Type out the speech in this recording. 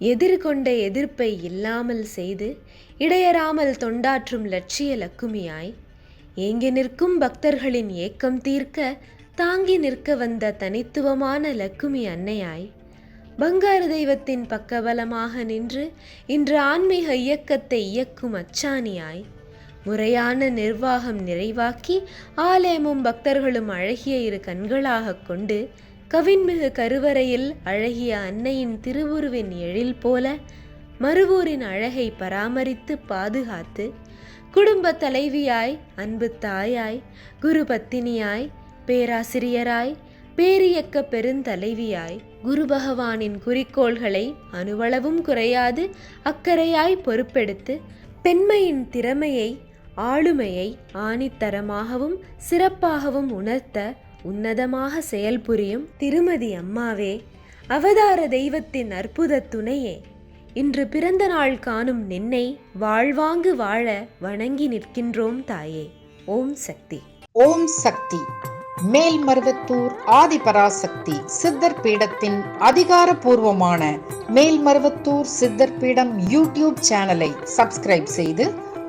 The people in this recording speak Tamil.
எதிர்கொண்ட எதிர்ப்பை இல்லாமல் செய்து இடையறாமல் தொண்டாற்றும் லட்சிய லக்குமியாய் ஏங்கி நிற்கும் பக்தர்களின் ஏக்கம் தீர்க்க தாங்கி நிற்க வந்த தனித்துவமான லக்குமி அன்னையாய் பங்காரு தெய்வத்தின் பக்கபலமாக நின்று இன்று ஆன்மீக இயக்கத்தை இயக்கும் அச்சாணியாய் முறையான நிர்வாகம் நிறைவாக்கி ஆலயமும் பக்தர்களும் அழகிய இரு கண்களாகக் கொண்டு கவின்மிகு கருவறையில் அழகிய அன்னையின் திருவுருவின் எழில் போல மறுவூரின் அழகை பராமரித்து பாதுகாத்து குடும்ப தலைவியாய் அன்பு தாயாய் குரு பத்தினியாய் பேராசிரியராய் பேரியக்க பெருந்தலைவியாய் குரு பகவானின் குறிக்கோள்களை அணுவளவும் குறையாது அக்கறையாய் பொறுப்பெடுத்து பெண்மையின் திறமையை ஆளுமையை ஆணித்தரமாகவும் சிறப்பாகவும் உணர்த்த உன்னதமாக செயல்புரியும் திருமதி அம்மாவே அவதார தெய்வத்தின் அற்புத துணையே இன்று பிறந்த நாள் காணும் நின்னை வாழ்வாங்கு வாழ வணங்கி நிற்கின்றோம் தாயே. ஓம் சக்தி. ஓம் சக்தி. மேல்மருவத்தூர் ஆதிபராசக்தி சித்தர் பீடத்தின் அதிகாரபூர்வமான மேல்மருவத்தூர் சித்தர் பீடம் யூடியூப் சேனலை சப்ஸ்கிரைப் செய்து